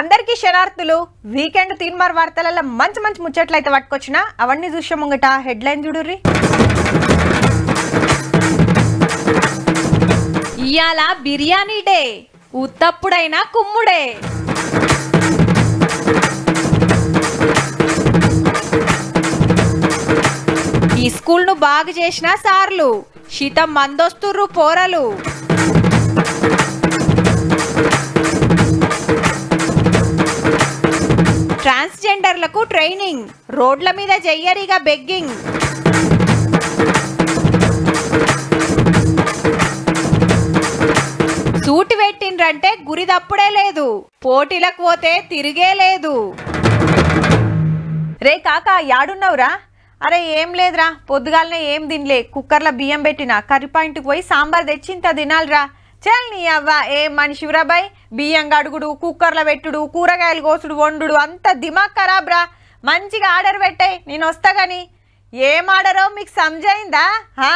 అందరికీ శరార్థులు వీకెండ్ తీన్మార్ వార్తలలో మంచి మంచి ముచ్చట్లు అయితే పట్టుకొచ్చిన అవన్నీ చూసే ముంగట హెడ్లైన్ చూడుర్రి. ఇయాల బిర్యానీ డే ఉత్తప్పుడైనా కుమ్ముడే. ఈ స్కూల్ను బాగు చేసిన సార్లు శీతం మందొస్తుర్రు పోరలు. ట్రాన్స్జెండర్లకు ట్రైనింగ్ రోడ్ల మీద జయ్యరిగా బెగ్గింగ్. సూటి పెట్టిండ్రంటే గురి తప్పుడే లేదు పోటీలకు పోతే తిరిగే లేదు. రే కాక యాడున్నావురా? అరే ఏం లేదురా పొద్దుగాలనే ఏం తినలే కుక్కర్లో బియ్యం పెట్టిన కర్రీ పాయింట్కి పోయి సాంబార్ తెచ్చింత తినాలిరా. చల్ నీ అవ్వ ఏ మనిషిరా బాయ్? బియ్యం గడుగుడు కుక్కర్లో పెట్టుడు కూరగాయలు కోసుడు వండుడు అంత దిమాగ్ ఖరాబ్ రా. మంచిగా ఆర్డర్ పెట్టాయి నేను వస్తా కానీ ఏం ఆర్డరో మీకు సమజైందా ఆ,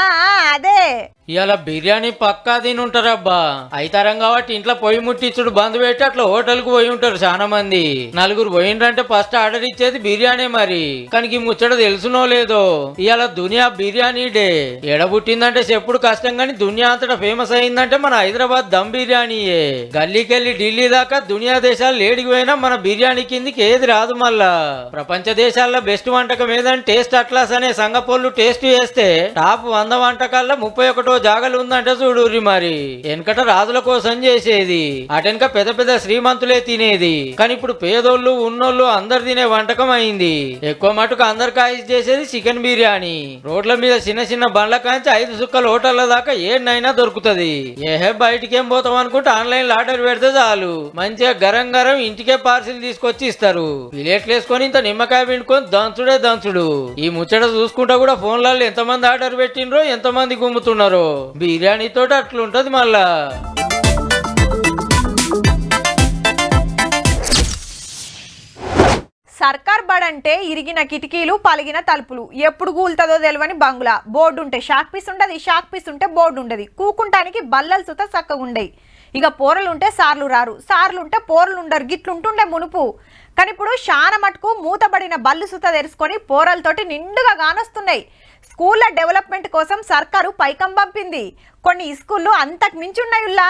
అదే. ఇలా బిర్యానీ పక్కా తిని ఉంటారబ్బా అయితారం కాబట్టి ఇంట్లో పొయ్యి ముట్టించుడు బంద్ పెట్టి అట్లా హోటల్కి పోయి ఉంటారు చాలా మంది. నలుగురు పోయిండ్రంటే ఫస్ట్ ఆర్డర్ ఇచ్చేది బిర్యానీ మరి. కానీ ఈ ముచ్చట తెలుసునో లేదో? ఇలా దునియా బిర్యానీ డే. ఎడబుట్టిందంటే చెప్పుడు కష్టం కానీ దునియా అంతటా ఫేమస్ అయిందంటే మన హైదరాబాద్ దమ్ బిర్యానీయే. గల్లీకెళ్ళి ఢిల్లీ దాకా దునియా దేశాలు లేడికి పోయినా మన బిర్యానీ కిందికి ఏది రాదు మళ్ళా. ప్రపంచ దేశాల్లో బెస్ట్ వంటకం ఏదని టేస్ట్ అట్లాస్ అనే సంగపోళ్ళు టేస్ట్ చేస్తే టాప్ వంద వంటకాల్లో ముప్పై ఒకటో జాగలు ఉందంటే చూడుర్రి మరి. వెనకట రాజుల కోసం చేసేది. అటెనక పెద్ద పెద్ద శ్రీమంతులే తినేది. కానీ ఇప్పుడు పేదోళ్ళు ఉన్నోళ్ళు అందరు తినే వంటకం అయింది. ఎక్కువ మటుకు అందరు కాయిస్ చేసేది చికెన్ బిర్యానీ. రోడ్ల మీద చిన్న చిన్న బండ్ల కాంచి ఐదు సుక్కల హోటళ్ళ దాకా ఏనైనా దొరుకుతది. ఏహే బయటికి ఏం పోతాం అనుకుంటే ఆన్లైన్లో ఆర్డర్ పెడితే చాలు. మంచిగా గరం గరం ఇంటికే పార్సిల్ తీసుకొచ్చి ఇస్తారు. ప్లేట్లు వేసుకొని ఇంత నిమ్మకాయ పిండుకొని దంచుడే దంచుడు. ఈ ముచ్చట చూసుకుంటా కూడా ఫోన్లలో ఎంతమంది ఆర్డర్ పెట్టిండ్రో ఎంతమంది గుమ్ముతున్నారో. బిర్యానీ తోటి అట్లుంటది మళ్ళా. సర్కార్ బడ్ అంటే ఇరిగిన కిటికీలు పలిగిన తలుపులు. ఎప్పుడు కూలుతుందో తెలియని బంగ్లా. బోర్డు ఉంటే షాక్ పీస్ ఉండదు షాక్ పీస్ ఉంటే బోర్డు ఉండదు కూకుంటానికి బల్లలు సుత చక్కగా ఉండేవి ఇక పోరలు ఉంటే సార్లు రారు. సార్లు ఉంటే పోరలు ఉండరు గిట్లుంటుండే మునుపు. కానీ ఇప్పుడు శాన మటుకు మూతబడిన బల్లు సుత తెరుచుకొని పోరలతోటి నిండుగా కానొస్తున్నాయి స్కూళ్ళ డెవలప్మెంట్ కోసం సర్కారు పైకం పంపింది. కొన్ని స్కూళ్ళు అంతకు మించున్నాయుల్లా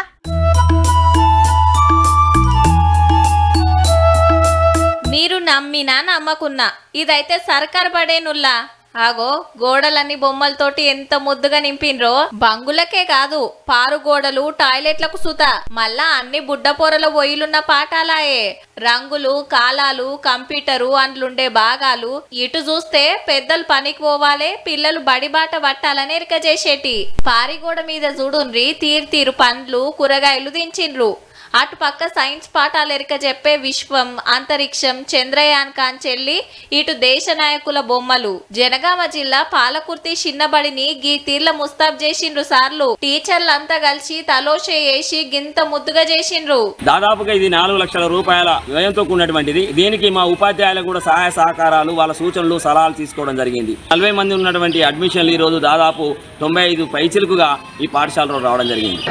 మీరు నమ్మినా నమ్మకున్నా ఇదైతే సర్కార్ పడేనుల్లా. ఆగో గోడలన్నీ బొమ్మలతోటి ఎంత ముద్దుగా నింపిండ్రో బంగులకే కాదు పారు గోడలు టాయిలెట్లకు సుత. మళ్ళా అన్ని బుడ్డ పొరల ఒయిలున్న పాఠాలాయే. రంగులు కాలాలు కంప్యూటరు అండ్లుండే భాగాలు ఇటు చూస్తే పెద్దలు పనికి పోవాలే పిల్లలు బడిబాట పట్టాలని ఎరిక చేసేటి పారిగోడ మీద చూడుండ్రి తీరు తీరు పండ్లు కూరగాయలు దించిండ్రు. అటు పక్క సైన్స్ పాఠాలు ఎరిక చెప్పే విశ్వం అంతరిక్షం చంద్రయాన్ కాంచెల్లి ఇటు దేశ నాయకుల బొమ్మలు. జనగామ జిల్లా పాలకుర్తి చిన్నబడిని గీ తీర్ల ముస్తాబ్ చేసిండ్రు సార్లు. టీచర్లంతా కలిసి తలోషే వేసి గింత ముద్దుగా చేసిండ్రు. దాదాపుగా ఇది నాలుగు లక్షల రూపాయల వ్యయంతో కూడినటువంటిది. దీనికి మా ఉపాధ్యాయులకు కూడా సహాయ సహకారాలు వాళ్ళ సూచనలు సలహాలు తీసుకోవడం జరిగింది. నలభై మంది ఉన్నటువంటి అడ్మిషన్లు ఈ రోజు దాదాపు తొంభై ఐదు పైచిలుకుగా ఈ పాఠశాలలో రావడం జరిగింది.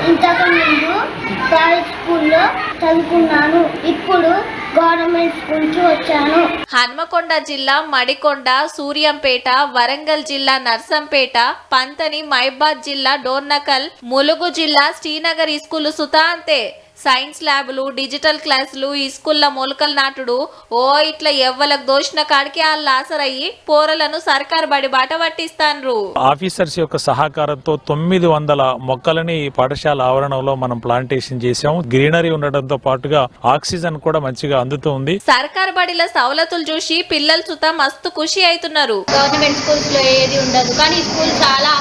స్కూల్లో చదువుకున్నాను. ఇప్పుడు గవర్నమెంట్ స్కూల్కి వచ్చాను. హన్మకొండ జిల్లా మడికొండ సూర్యంపేట వరంగల్ జిల్లా నర్సంపేట పంతని మైబాద్ జిల్లా డోర్నకల్ ములుగు జిల్లా శ్రీనగర్ ఈ స్కూలు సుతా అంతే. సైన్స్ ల్యాబులు డిజిటల్ క్లాసులు ఈ స్కూళ్ళ మొలకలు నాటుడు ఓ ఇట్లా ఎవ్వలకు దోషిన కాడికి వాళ్ళు ఆసరయ్యి పోరలను సర్కారు బడి బాట పట్టిస్తాన్రు. ఆఫీసర్స్ యొక్క సహకారంతో తొమ్మిది వందల మొక్కలని ఈ పాఠశాల ఆవరణంలో మనం ప్లాంటేషన్ చేసాం గ్రీనరీ ఉండడంతో పాటుగా ఆక్సిజన్ కూడా మంచిగా అందుతూ ఉంది. సర్కారు బడిల సవలతులు చూసి పిల్లలు సుత మస్తు ఖుషి అవుతున్నారు. గవర్నమెంట్ స్కూల్స్లో ఏది ఉండదు. కానీ స్కూల్ చాలా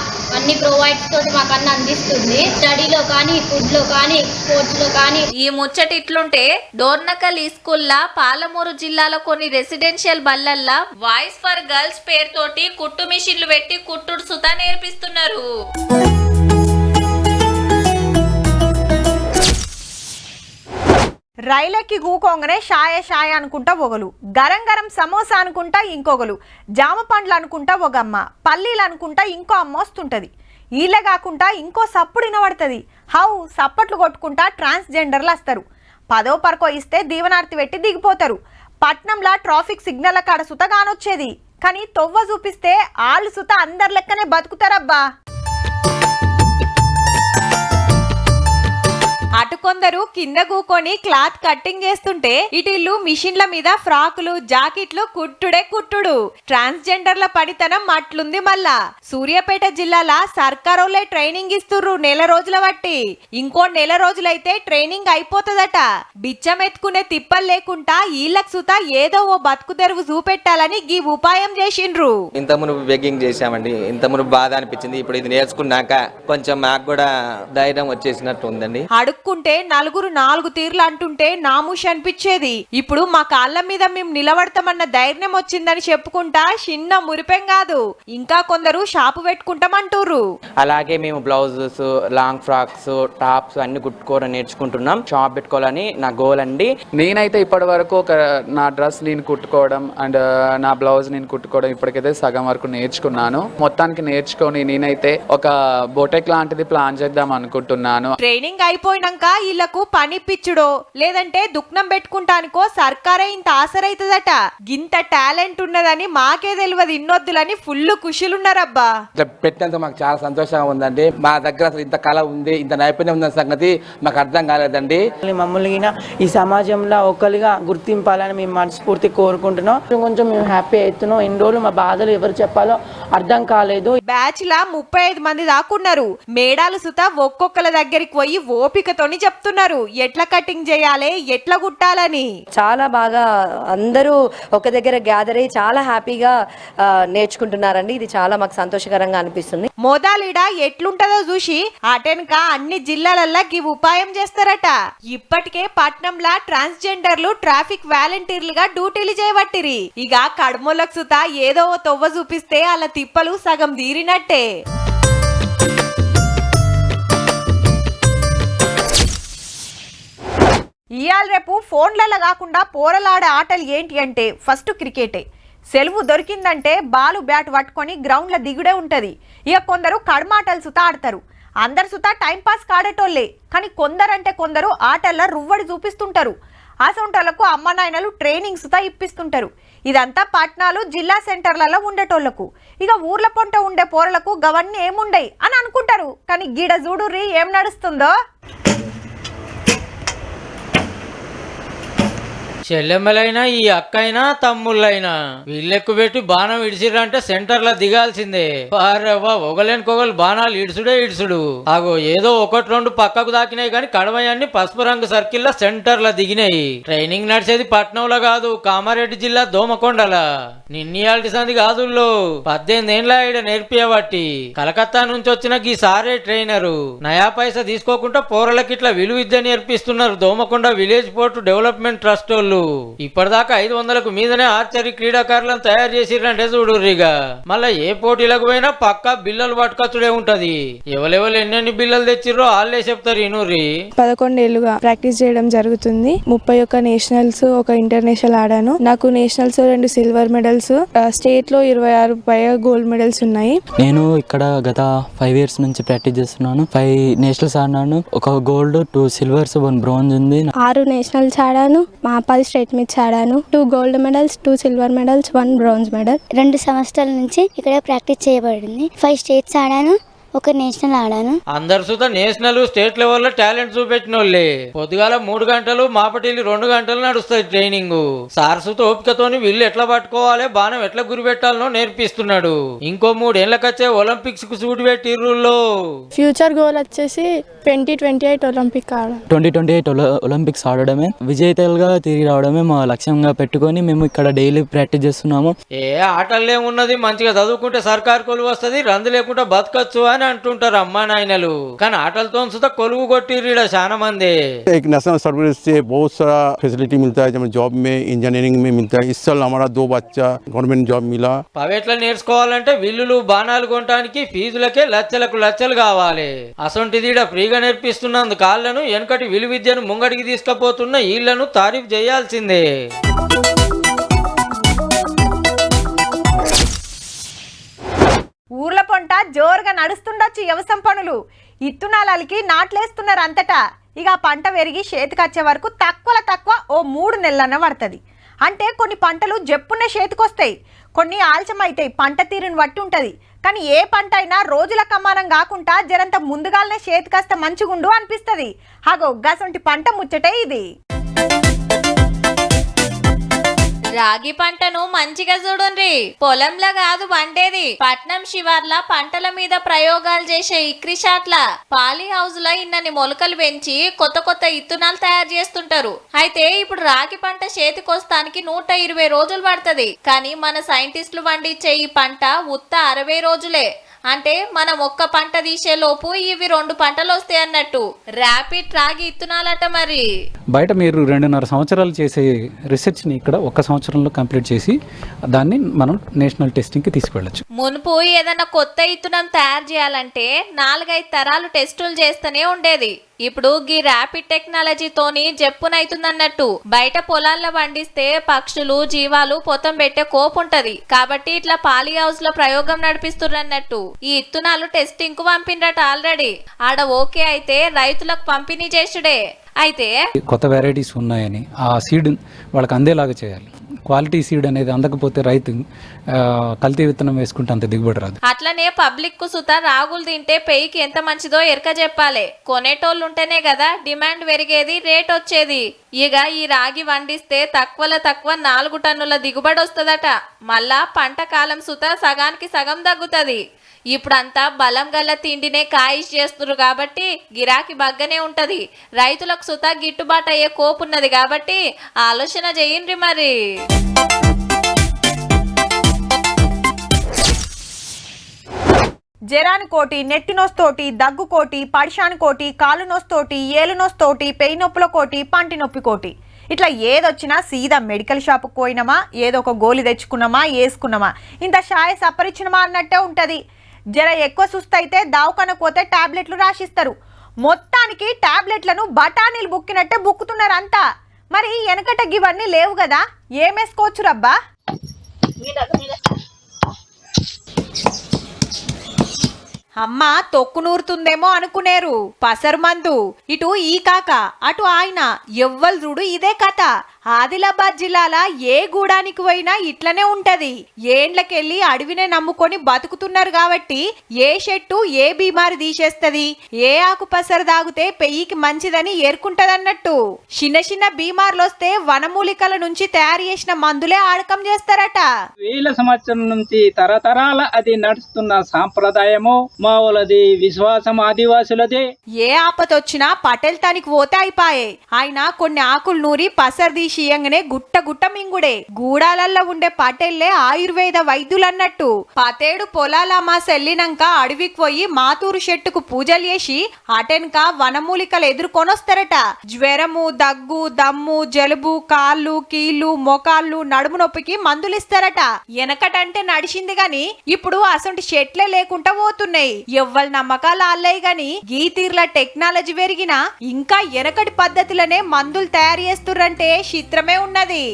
ప్రొవైడ్స్ తోటి మాకు అన్ని అందిస్తుంది స్టడీలో కానీ ఫుడ్లో కానీ స్పోర్ట్స్లో కానీ. ఈ ముచ్చట ఇట్లుంటే డోర్నకల్ ఈ స్కూల్లా పాలమూరు జిల్లాలో కొన్ని రెసిడెన్షియల్ బల్లల్లా వాయిస్ ఫర్ గర్ల్స్ పేరుతోటి కుట్టు మిషన్లు పెట్టి కుట్టుడు సుతా నేర్పిస్తున్నారు. రైలెక్కి గూకోంగనే షాయ షాయ అనుకుంటా ఒకలు గరం గరం సమోసా అనుకుంటా ఇంకొకలు జామ పండ్లు అనుకుంటా ఒక అమ్మ పల్లీలు అనుకుంటా ఇంకో అమ్మ వస్తుంటది వీళ్ళే కాకుండా ఇంకో సప్పుడు వినబడుతుంది. హౌ సప్పట్లు కొట్టుకుంటా ట్రాన్స్జెండర్లు వస్తారు. పదో పరకో ఇస్తే దీవనార్తి పెట్టి దిగిపోతారు. పట్నంలా ట్రాఫిక్ సిగ్నల్ కాడ సుత కానొచ్చేది కానీ తొవ్వ చూపిస్తే ఆళ్ళు సుత అందరి లెక్కనే బతుకుతారబ్బా. అటు కొందరు కింద కూకొని క్లాత్ కట్టింగ్ చేస్తుంటే ఇటిల్లు మిషన్ల మీద ఫ్రాకులు జాకెట్లు కుట్టుడే కుట్టుడు. ట్రాన్స్జెండర్ల పడితనం అట్లుంది మళ్ళా. సూర్యాపేట జిల్లాల సర్కారోలే ట్రైనింగ్ ఇస్తుర్రు నెల రోజుల బట్టి ఇంకో నెల రోజులైతే ట్రైనింగ్ అయిపోతుందట. బిచ్చం ఎత్తుకునే తిప్పలు లేకుండా ఈళ్ళకు సుత ఏదో ఓ బతుకు తెరువు చూపెట్టాలని గీ ఉపాయం చేసిండ్రు. ఇంత మునుపు బెగ్గింగ్ చేశామండి ఇంత మునుపు బాధ అనిపించింది. ఇప్పుడు ఇది నేర్చుకున్నాక కొంచెం మాకు కూడా ధైర్యం వచ్చేసినట్టు ఉందండి అడుక్కుంటే నలుగురు నాలుగు తీర్లు అంటుంటే నాముష్ అనిపించేది. ఇప్పుడు మా కాళ్ళ మీద మేము నిలబడతామన్న ధైర్యం వచ్చిందని చెప్పుకుంటా చిన్న మురిపెం కాదు. ఇంకా కొందరు షాపు పెట్టుకుంటామంటుర్రు. అలాగే మేము బ్లౌజెస్ లాంగ్ ఫ్రాక్స్ టాప్స్ అన్ని కుట్టుకోవడం నేర్చుకుంటున్నాం. షాప్ పెట్టుకోవాలని నా గోల్ అండి. నేనైతే ఇప్పటి వరకు ఒక నా డ్రెస్ నేను కుట్టుకోవడం అండ్ నా బ్లౌజ్ నేను కుట్టుకోవడం ఇప్పటికైతే సగం వరకు నేర్చుకున్నాను. మొత్తానికి నేర్చుకొని నేనైతే ఒక బొటెక్ లాంటిది ప్లాన్ చేద్దాం అనుకుంటున్నాను. ట్రైనింగ్ అయిపోయినాక వీళ్ళకు పని పిచ్చుడో లేదంటే దుఃఖం పెట్టుకుంటానికో సర్కారే ఇంత ఆసరైతుందట. గింత టాలెంట్ ఉన్నదని మాకే తెలియదు ఇన్నొద్దులని ఫుల్ కుషిలున్నారబ్బా. ఇట్లా పెట్టినందుకు మాకు చాలా సంతోషంగా ఉందండి. మా దగ్గర అసలు ఇంత కళ ఉంది ఇంత నైపుణ్యం ఉన్న సంగతి మాకు అర్థం కాలేదండి. మమ్మల్ని గిన ఈ సమాజంలో ఒకరిగా గుర్తింపాలని మేము మనస్ఫూర్తి కోరుకుంటున్నాం. కొంచెం మేము హ్యాపీ అవుతున్నాం. ఎన్ని రోజులు మా బాధలు ఎవరు చెప్పాలో అర్థం కాలేదు. బ్యాచ్ లా ముప్పై ఐదు మంది దాకున్నారు మేడాలు సుత ఒక్కొక్కల దగ్గరికి పోయి ఓపికతోని చెప్తున్నారు. ఎట్లా కటింగ్ చేయాలి? ఎట్లా కుట్టాలని? చాలా బాగా అందరూ ఒక దగ్గర గ్యాదర్ అయ్యి చాలా హ్యాపీగా నేర్చుకుంటున్నారండి. ఇది చాలా మాకు సంతోషకరంగా అనిపిస్తుంది. మోదాలిడ ఎట్లుంటదో చూసి అటెనక అన్ని జిల్లాలల్లా ఈ ఉపాయం చేస్తారట. ఇప్పటికే పట్నంలా ట్రాన్స్జెండర్లు ట్రాఫిక్ వాలంటీర్లుగా డ్యూటీలు చేయబట్టిరి ఇక కడుమోలకు సుత ఏదో తొవ్వ చూపిస్తే అలా తిప్పలు సగం తీరినట్టే. ఇయాల రేపు ఫోన్లలో కాకుండా పోరలాడే ఆటలు ఏంటి అంటే ఫస్ట్ క్రికెటే. సెలవు దొరికిందంటే బాలు బ్యాట్ పట్టుకొని గ్రౌండ్లో దిగుడే ఉంటుంది. ఇక కొందరు కడమాటలు సుత ఆడతారు. అందరు సుత టైంపాస్ కాడేటోళ్ళే. కానీ కొందరంటే కొందరు ఆటల్లో రువ్వడి చూపిస్తుంటారు. అసొంటోళ్ళకు అమ్మ నాయనలు ట్రైనింగ్ సుత ఇప్పిస్తుంటారు. ఇదంతా పట్నాలు జిల్లా సెంటర్లలో ఉండేటోళ్ళకు ఇక ఊర్ల పొంట ఉండే పోరలకు గవన్నీ ఏముండయి అని అనుకుంటారు. కానీ గిడ చూడుర్రి ఏం నడుస్తుందో? చెల్లెమ్మలైనా ఈ అక్కైనా తమ్ముళ్ళైనా వీళ్ళెక్కు పెట్టి బాణం ఇడిచిరంటే సెంటర్లో దిగాల్సిందే వారెవ్వా ఒకలేనికొకలు బాణాలు ఇడుసుడే ఇడుసుడు. అగో ఏదో ఒకటి రెండు పక్కకు దాకినాయి కానీ కడవయన్ని పసుపు రంగు సర్కిల్లో సెంటర్లో దిగినాయి. ట్రైనింగ్ నడిచేది పట్నంలో కాదు కామారెడ్డి జిల్లా దోమకొండల. నిన్నయాల్టి సంది కాదుల్లో. పద్దెనిమిదేండ్ల ఈడ నేర్పియబట్టి కలకత్తా నుంచి వచ్చిన ఈ సారే ట్రైనరు. నయా పైసా తీసుకోకుండా పోరలకి ఇట్లా విలువిద్య నేర్పిస్తున్నారు Domakonda village fort development trust వాళ్ళు. ఇప్పటిదాకా ఐదు వందలకు మీదనే ఆర్చరీ క్రీడాకారులను తయారు చేసిరంటే చూడుర్రిగా. మళ్ళా ఏ పోటీలకు పోయినా పక్కా బిల్లలు పట్టుకొచ్చుడే ఉంటది. ఎవరెవరు ఎన్నెన్ని బిల్లలు తెచ్చిర్రో వాళ్ళే చెప్తారు ఇనుర్రి. పదకొండేళ్ళుగా ప్రాక్టీస్ చేయడం జరుగుతుంది. ముప్పై ఒక్క నేషనల్స్ ఒక ఇంటర్నేషనల్ ఆడాను. నాకు నేషనల్స్ రెండు సిల్వర్ మెడల్స్ స్టేట్లో ఇరవై ఆరు పైగా గోల్డ్ మెడల్స్ ఉన్నాయి. నేను ఇక్కడ గత ఫైవ్ ఇయర్స్ నుంచి ప్రాక్టీస్ చేస్తున్నాను. ఫైవ్ నేషనల్స్ ఆడినాను ఒక gold two silvers one bronze ఉంది. ఆరు నేషనల్స్ ఆడాను. మా పది స్టేట్ మీట్స్ ఆడాను two gold medals two silver medals one bronze medal రెండు సంవత్సరాల నుంచి ఇక్కడ ప్రాక్టీస్ చేయబడింది. ఫైవ్ స్టేట్స్ ఆడాను. ఒక నేషనల్ ఆడాను. అందరు సుత నేషనల్ స్టేట్ లెవెల్లో టాలెంట్ చూపెట్టిన వాళ్ళే పొద్దుగాల మూడు గంటలు మాపటిల్లి రెండు గంటలు నడుస్తుంది ట్రైనింగ్. సార్ సుత ఓపికతోని వీళ్ళు ఎట్లా పట్టుకోవాలి బాణం ఎట్లా గురి పెట్టాలనో నేర్పిస్తున్నాడు. ఇంకో మూడేళ్ళకొచ్చే ఒలింపిక్స్కు సూటి పెట్టిర్రుల్లో. ఫ్యూచర్ గోల్ వచ్చేసి twenty twenty eight Olympic twenty twenty eight Olympics ఆడడమే. విజేతలుగా తిరిగి రావడమే మా లక్ష్యంగా పెట్టుకొని మేము ఇక్కడ డైలీ ప్రాక్టీస్ చేస్తున్నాము. ఏ ఆటల్లో ఏమున్నది మంచిగా చదువుకుంటే సర్కార్ కొలువు వస్తది రంది లేకుండా బతకచ్చు అని అంటుంటారు అమ్మా నాయనలు కానీ ఆటలతో సుత కొలువు కొట్టిర్రీడ చాలా మంది एक नेशनल सर्विस से बहुत सारा फैसिलिटी मिलता है जब जॉब में इंजीनियरिंग में मिलता है इस साल हमारा दो बच्चा गवर्नमेंट जॉब मिला పవేట్ల నేర్చుకోవాలంటే విల్లులు బాణాలు కొనడానికి ఫీజులకే లచ్చలకు లచ్చలు కావాలి అసొంటిదిడ ఫ్రీగా నేర్పిస్తున్నందు కాళ్ళను వెనకటి విలు విద్యను ముంగడికి తీసుకుపోతున్న వీళ్ళను తారీఫ్ చేయాల్సిందే ఊర్ల పొంట జోరుగా నడుస్తుండొచ్చు వ్యవసాయం పనులు. ఇత్తునాలకి నాట్లేస్తున్నారు అంతటా. ఇక పంట పెరిగి చేతికొచ్చే వరకు తక్కువ తక్కువ ఓ మూడు నెలలన పడుతుంది. అంటే కొన్ని పంటలు జప్పునే చేతికొస్తాయి. కొన్ని ఆలస్యమైతాయి పంట తీరుని బట్టి ఉంటుంది. కానీ ఏ పంట అయినా రోజుల కమానం కాకుండా జరంత ముందుగాలనే చేతికొస్తే మంచిగుండు అనిపిస్తుంది. హాగో గసంటి పంట ముచ్చటే ఇది. రాగి పంటను మంచిగా చూడండి పొలంలో కాదు వండేది పట్నం శివార్ల పంటల మీద ప్రయోగాలు చేసే ఇక్రిషాట్ల పాలీ హౌస్లో ఇన్నని మొలకలు పెంచి కొత్త కొత్త ఇత్తనాలు తయారు చేస్తుంటారు. అయితే ఇప్పుడు రాగి పంట చేతికొస్తానికి నూట ఇరవై రోజులు పడుతుంది. కానీ మన సైంటిస్టులు పండించే ఈ పంట ఉత్త అరవై రోజులే. అంటే మనం ఒక్క పంట తీసే లోపు ఇవి రెండు పంటలు వస్తాయి అన్నట్టు. ర్యాపిడ్ రాగి ఇత్తనాలట మరి. బయట మీరు రెండున్నర సంవత్సరాలు చేసే రీసెర్చ్ని ఇక్కడ ఒక్క సంవత్సరంలో కంప్లీట్ చేసి దాన్ని మనం నేషనల్ టెస్టింగ్కి తీసుకువెళ్ళచ్చు. మునుపు ఏదైనా కొత్త ఇత్తనం తయారు చేయాలంటే నాలుగైదు తరాలు టెస్టులు చేస్తూనే ఉండేది. ఇప్పుడు గీ ర్యాపిడ్ టెక్నాలజీతోని జప్పునైతుందన్నట్టు. బయట పొలాల్లో పండిస్తే పక్షులు జీవాలు పొతం పెట్టే కోపుంటది. కాబట్టి ఇట్లా పాలీ హౌస్లో ప్రయోగం నడిపిస్తున్నట్టు ఈ ఇత్తనాలు టెస్టింగ్కు పంపిండ్రట ఆల్రెడీ. ఆడ ఓకే అయితే రైతులకు పంపిణీ చేసుడే అయితే కొత్త వెరైటీస్ ఉన్నాయని ఆ సీడ్ వాళ్ళకి అందేలాగా చేయాలి. క్వాలిటీ సీడ్ అనేది అందకపోతే రైతు కల్తీ విత్తనం వేసుకుంటే అంత దిగుబడి రాదు. అట్లనే పబ్లిక్కు సుత రాగులు తింటే పెయికి ఎంత మంచిదో ఎరక చెప్పాలి. కొనేటోళ్ళు ఉంటేనే కదా డిమాండ్ పెరిగేది రేట్ వచ్చేది. ఇక ఈ రాగి వండిస్తే తక్కువలో తక్కువ నాలుగు టన్నుల దిగుబడి వస్తుందట మళ్ళా పంట కాలం సుత సగానికి సగం తగ్గుతుంది. ఇప్పుడంతా బలం గల తిండినే కాయిష్ చేస్తున్నారు కాబట్టి గిరాకీ బగ్గనే ఉంటది. రైతులకు సుత గిట్టుబాటు అయ్యే కోపున్నది కాబట్టి ఆలోచన చేయండి మరి. జరాని కోటి నెట్టి నొస్తోటి దగ్గు కోటి పడిషాని కోటి కాలు నొస్తోటి ఏలు నొస్తోటి పెయి నొప్పుల కోటి పంటి నొప్పి కోటి. ఇట్లా ఏదొచ్చినా సీదా మెడికల్ షాప్కి పోయినామా? ఏదో ఒక గోలి తెచ్చుకున్నామా? వేసుకున్నామా ఇంత షాయ సపరిచ్చినమా అన్నట్టే ఉంటుంది. జర ఎక్కువ సుస్తైతే దావకాన పోతే టాబ్లెట్లు రాసిస్తారు. మొత్తానికి టాబ్లెట్లను బఠానీలు బుక్కినట్టే బుక్కుతున్నారు అంతా మరి వెనకట ఇవన్నీ లేవు కదా? ఏమేసుకోవచ్చు రబ్బా అమ్మ తొక్కు నూరుతుందేమో అనుకునేరు. పసరు మందు. ఇటు ఈ కాక అటు ఆయన. ఎవ్వరు చూడు ఇదే కథ. ఆదిలాబాద్ జిల్లాల ఏ గూడానికి పోయినా ఇట్లనే ఉంటది. ఏండ్లకెళ్ళి అడవినే నమ్ముకొని బతుకుతున్నారు కాబట్టి ఏ చెట్టు ఏ బీమారి తీసేస్తది? ఏ ఆకు పసరు దాగితే పెయ్యికి మంచిదని ఏర్కుంటదన్నట్టు. చిన్న చిన్న బీమార్లు వస్తే వనమూలికల నుంచి తయారు చేసిన మందులే ఆడకం చేస్తారట. వేల సంవత్సరం నుంచి తరతరాల అది నడుస్తున్న సాంప్రదాయము మావులది విశ్వాసం ఆదివాసులదే. ఏ ఆపతొచ్చినా పటేల్ తానికి పోతే అయిపాయే. ఆయన కొన్ని ఆకులు నూరి పసరు తీసి ఇయ్యంగానే గుట్ట గుట్ట మింగుడే. గూడాలల్లో ఉండే పటేళ్ళే ఆయుర్వేద వైద్యులన్నట్టు. పతేడు పొలాల మా వెళ్ళినాక అడవికి పోయి మాతూరు చెట్టుకు పూజలు చేసి అటెన్క వనమూలికలు ఎదుర్కొనొస్తారట. జ్వరము దగ్గు దమ్ము జలుబు కాళ్ళు కీళ్ళు మొకాళ్ళు నడుము నొప్పికి మందులిస్తారట. వెనకటంటే నడిచింది గాని ఇప్పుడు అసంటి చెట్లే లేకుండా పోతున్నాయి. ఎవ్వరి నమ్మకాలు ఆల్లయ్య గాని ఈ టెక్నాలజీ పెరిగినా ఇంకా వెనకటి పద్ధతిలోనే మందులు తయారు చేస్తుర్రంటే చిత్రమే ఉన్నది.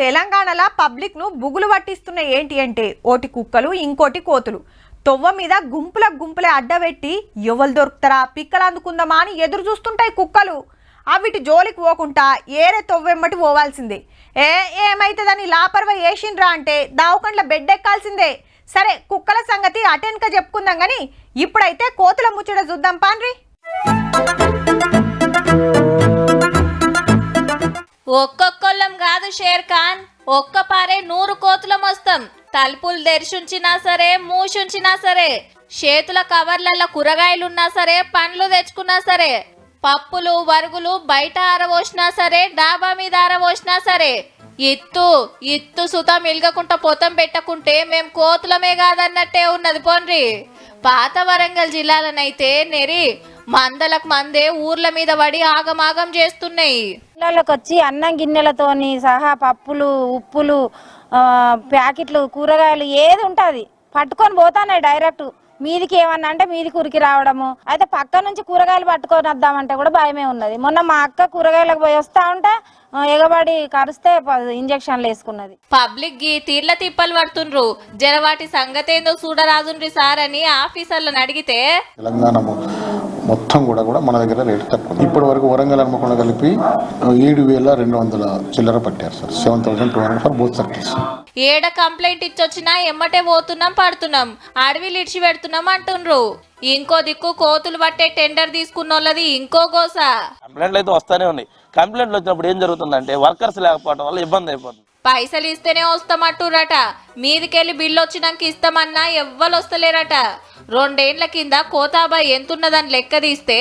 తెలంగాణలో పబ్లిక్ను బుగులు పట్టిస్తున్న ఏంటి అంటే ఓటి కుక్కలు ఇంకోటి కోతులు. తొవ్వ మీద గుంపుల గుంపులే అడ్డబెట్టి ఎవరు దొరుకుతారా? పిక్కలు అందుకుందామా అని ఎదురు చూస్తుంటాయి కుక్కలు. అవిటి జోలికి పోకుండా ఏరే తొవ్వెమ్మటి పోవాల్సిందే. ఏ ఏమవుతుందని లాపర్వ వేసిండ్రా అంటే దావకండ్ల బెడ్ ఎక్కాల్సిందే సరే కుక్కల సంగతి అటెన్క చెప్పుకుందాం కానీ ఇప్పుడైతే కోతుల ముచ్చట చూద్దాం పాన్రి ఒక్కొక్కళ్ళం కాదు షేర్ ఖాన్ ఒక్క పారే నూరు కోతులం వస్తాం తలుపులు తెరిచుంచినా సరే మూసుంచినా సరే చేతుల కవర్లలో కూరగాయలున్నా సరే పండ్లు తెచ్చుకున్నా సరే పప్పులు వరుగులు బయట ఆరబోసినా సరే డాబా మీద ఆరబోసినా సరే ఇత్తు ఇత్తు సుతం మిల్గకుంట పొతం పెట్టకుంటే మేం కోతులమే కాదన్నట్టే ఉన్నది పోన్రి. పాత వరంగల్ జిల్లాలనైతే నెరి మందలకు మందే ఊర్ల మీద పడి ఆగమాగం చేస్తున్నాయి. ఇళ్ళకి వచ్చి అన్నం గిన్నెలతోని సహా పప్పులు ఉప్పులు ప్యాకెట్లు కూరగాయలు ఏది ఉంటుంది పట్టుకొని పోతానే డైరెక్ట్. మీదికి ఏమన్నా అంటే మీదికి ఉరికి రావడము. అయితే పక్క నుంచి కూరగాయలు పట్టుకొని వద్దామంటే కూడా భయమే ఉన్నది. మొన్న మా అక్క కూరగాయలకు పోయి వస్తా ఉంటే ఎగబడి కరిస్తే ప- ఇంజక్షన్లు వేసుకున్నది. పబ్లిక్ గీ తీర్ల తిప్పలు పడుతుండ్రు. జరవాటి సంగతేందో చూడరాజుండ్రి సార్ అని ఆఫీసర్లను అడిగితే తెలంగాణ మొత్తం కూడా కూడా మన దగ్గర రేటు తక్కువ. ఇప్పటి వరకు వరంగల్ హన్మకొండ కలిపి ఏడు వేల రెండు వందల చిల్లర పట్టారు sir. Seven thousand two hundred for both circles. ఏడ కంప్లైంట్ ఇచ్చొచ్చినా ఎమ్మటే పోతున్నాం పడుతున్నాం. అడవిలు ఇడిచి పెడుతున్నాం అంటుండ్రు. ఇంకో దిక్కు కోతులు పట్టే టెండర్ తీసుకున్నోళ్ళది ఇంకో గోస. కంప్లైంట్లు అయితే వస్తానే ఉన్నాయి. కంప్లైంట్లు వచ్చినప్పుడు ఏం జరుగుతుందంటే వర్కర్స్ లేకపోవడం వల్ల ఇబ్బంది అయిపోతుంది. పైసలు ఇస్తేనే వస్తామంటురట మీదికెళ్ళి బిల్లు వచ్చినాక ఇస్తామన్నా ఎవ్వరు వస్తలేరట. రెండేండ్ల కింద కోతాబాయ్ ఎంతున్నదని లెక్క తీస్తే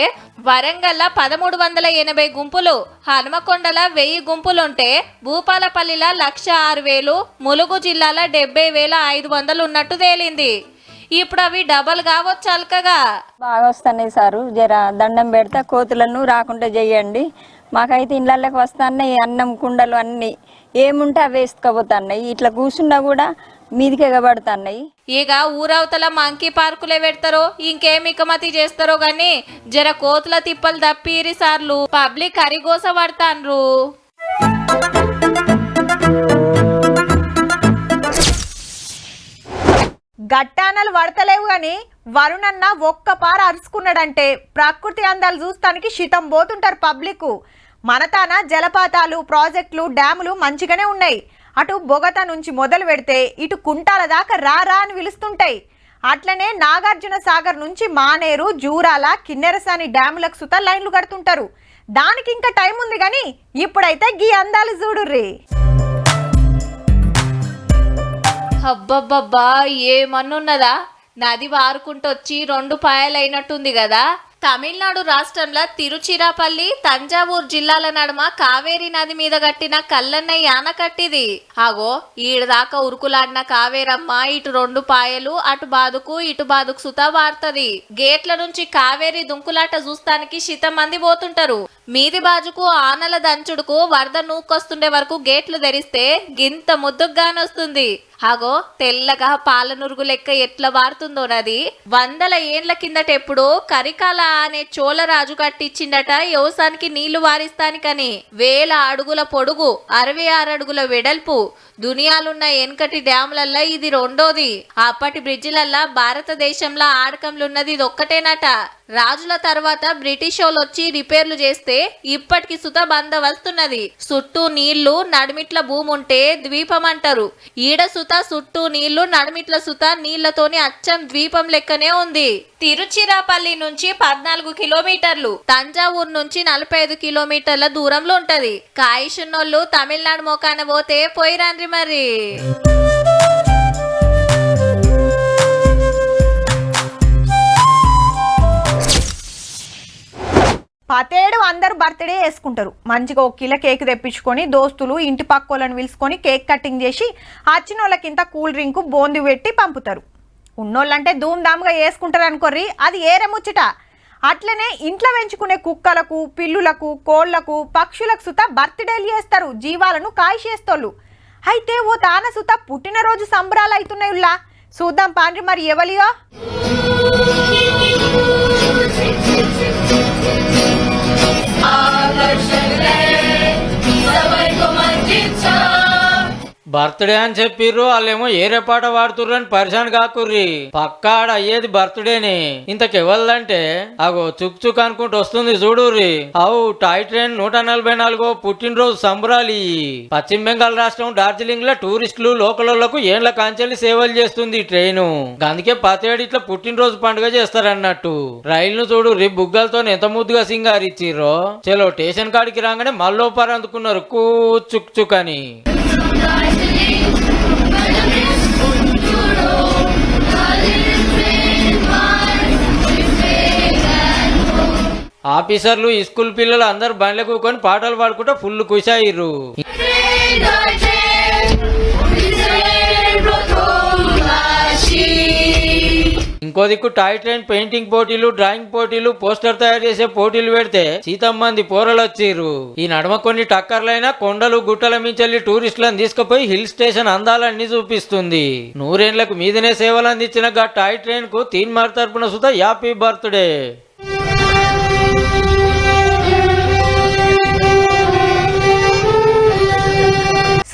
వరంగల్ల పదమూడు వందల ఎనభై గుంపులు హనుమకొండల వెయ్యి గుంపులుంటే భూపాలపల్లిల లక్ష ఆరు వేలు ములుగు జిల్లాల డెబ్బై వేల ఐదు వందలు ఉన్నట్టు తేలింది. ఇప్పుడు అవి డబల్ కావచ్చు అల్కగా? బాగా వస్తున్నాయి సారు. జర దండం పెడతా కోతులను రాకుండా చెయ్యండి మాకైతే ఇళ్ళకి వస్తున్నాయి అన్నం కుండలు అన్నీ. ఏముంటే అవి వేసుకపోతున్నాయి ఇట్లా కూర్చున్నా కూడా మీదికి ఎగబడుతున్నాయి ఇక ఊరవతల మంకీ పార్కులే పెడతారో ఇంకేం ఇకమతి చేస్తారో గాని జర కోతుల తిప్పలు తప్పిరి సార్లు. పబ్లిక్ అరిగోస పడతాన్రు. గట్టానలు పడతలేవు కానీ వరుణన్న ఒక్క పార అరుచుకున్నాడంటే ప్రకృతి అందాలు చూస్తానికి శితం పోతుంటారు పబ్లిక్ మనతాన జలపాతాలు ప్రాజెక్టులు డ్యాములు మంచిగానే ఉన్నాయి. అటు బొగత నుంచి మొదలు పెడితే ఇటు కుంటాల దాకా రా రా అని పిలుస్తుంటాయి అట్లనే నాగార్జున సాగర్ నుంచి మానేరు జూరాల కిన్నెరసాని డ్యాములకు సుత లైన్లు కడుతుంటారు. దానికి ఇంకా టైం ఉంది కానీ ఇప్పుడైతే గీ అందాలు చూడుర్రీ. అబ్బబ్బబ్బా ఏమన్నున్నదా? నది వారుకుంటొచ్చి రెండు పాయలైనట్టుంది కదా తమిళనాడు రాష్ట్రంలో తిరుచిరాపల్లి తంజావూరు జిల్లాల నడుమ కావేరి నది మీద కట్టిన కల్లన్నయ్య ఆనకట్టిది ఆగో ఈడదాకా ఉరుకులాడిన కావేరమ్మ ఇటు రెండు పాయలు అటు బాదుకు ఇటు బాదుకు సుత వార్తది. గేట్ల నుంచి కావేరి దుంకులాట చూస్తానికి శితం మంది పోతుంటారు. మీది బాజుకు ఆనల దంచుడుకు వరద నూకొస్తుండే వరకు గేట్లు తెరిస్తే గింత ముద్దుగానొస్తుంది అగో తెల్లగా పాలనురుగు లెక్క ఎట్లా వారుతుందో నది. వందల ఏండ్ల కిందటెప్పుడు కరికాల అనే చోళరాజు కట్టించిండట. వ్యవసాయానికి నీళ్ళు వారిస్తానికని వేల అడుగుల పొడుగు అరవై ఆరు అడుగుల వెడల్పు దునియాలున్న ఎనకటి డ్యాములల్లా ఇది రెండోది. అప్పటి బ్రిడ్జిలల్లా భారతదేశంలో ఆడకంలున్నది ఇది ఒక్కటేనట రాజుల తర్వాత బ్రిటిష్ వాళ్ళు వచ్చి రిపేర్లు చేస్తే ఇప్పటికి సుత బంద వస్తున్నది. చుట్టూ నీళ్ళు నడిమిట్ల భూమి ఉంటే ద్వీపం అంటారు. ఈడ సుత చుట్టూ నీళ్ళు నడిమిట్ల సుత నీళ్ళతోని అచ్చం ద్వీపం లెక్కనే ఉంది. తిరుచిరాపల్లి నుంచి పద్నాలుగు కిలోమీటర్లు తంజావూరు నుంచి నలభై ఐదు కిలోమీటర్ల దూరంలో ఉంటది. కాయిషున్నోళ్ళు తమిళనాడు మోకాన పోతే పోయిరండ్రి మరి. పతేడు అందరూ బర్త్డే వేసుకుంటారు. మంచిగా ఒక కిలో కేక్ తెప్పించుకొని దోస్తులు ఇంటి పక్కోళ్ళని పిలుచుకొని కేక్ కటింగ్ చేసి వచ్చిన వాళ్ళకింత కూల్ డ్రింక్ బోంది పెట్టి పంపుతారు. ఉన్నోళ్ళంటే ధూమ్ ధామ్గా వేసుకుంటారు అనుకోర్రి అది ఏరే ముచ్చట. అట్లనే ఇంట్లో పెంచుకునే కుక్కలకు పిల్లులకు కోళ్ళకు పక్షులకు సుత బర్త్డేలు చేస్తారు జీవాలను కాయిషేస్తోళ్ళు అయితే ఓ తాన సుత పుట్టినరోజు సంబరాలు అవుతున్నాయుల్లా చూద్దాం పాండ్రి మరి ఎవలియో? Motion Day. Sabay kumagkit sa birthday అని చెప్పిర్రు వాళ్ళేమో ఏరే పాట పాడుతుర్రు అని పరిశాన్ కాకుర్రి. పక్కాడ అయ్యేది బర్త్డేని. ఇంతకెవల్దంటే అగో చుక్ చుక్ అనుకుంటూ వస్తుంది చూడుర్రి. అవు టాయ్ ట్రైన్ నూట నలభై నాలుగో పుట్టినరోజు సంబరాలు. పశ్చిమ బెంగాల్ రాష్ట్రం డార్జిలింగ్లో టూరిస్టులు లోకలకు ఏండ్ల కాంచెల్లి సేవలు చేస్తుంది ఈ ట్రైను. అందుకే పతేడు ఇట్లా పుట్టినరోజు పండుగ చేస్తారన్నట్టు. రైలును చూడు రి బుగ్గలతో ఎంత ముద్దుగా సింగారిచ్చిర్రో. చలో స్టేషన్ కాడికి రాగానే మళ్ళోపారు అందుకున్నారు కూ చుక్ చుక్ అని. ఆఫీసర్లు ఈ స్కూల్ పిల్లలు అందరు బండ్లు కూకొని పాటలు పాడుకుంటూ ఫుల్ కుషాయిర్రు. ఇంకో దిక్కు టాయ్ ట్రైన్ పెయింటింగ్ పోటీలు డ్రాయింగ్ పోటీలు పోస్టర్ తయారు చేసే పోటీలు పెడితే సీతమ్మంది పోరలు వచ్చిర్రు. ఈ నడమ కొన్ని టక్కర్లైనా కొండలు గుట్టల మించెల్లి టూరిస్టులను తీసుకుపోయి హిల్ స్టేషన్ అందాలన్నీ చూపిస్తుంది. నూరేండ్లకు మీదనే సేవలు అందించిన గా టాయ్ ట్రైన్కు తీన్మార్ తరపున సుధా హ్యాపీ బర్త్డే.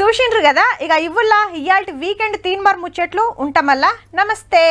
చూసిండ్రు కదా? ఇక ఇవ్వుల్లా ఇయాల్టి వీకెండ్ తీన్మార్ ముచ్చట్లు ఉంటామల్లా. నమస్తే.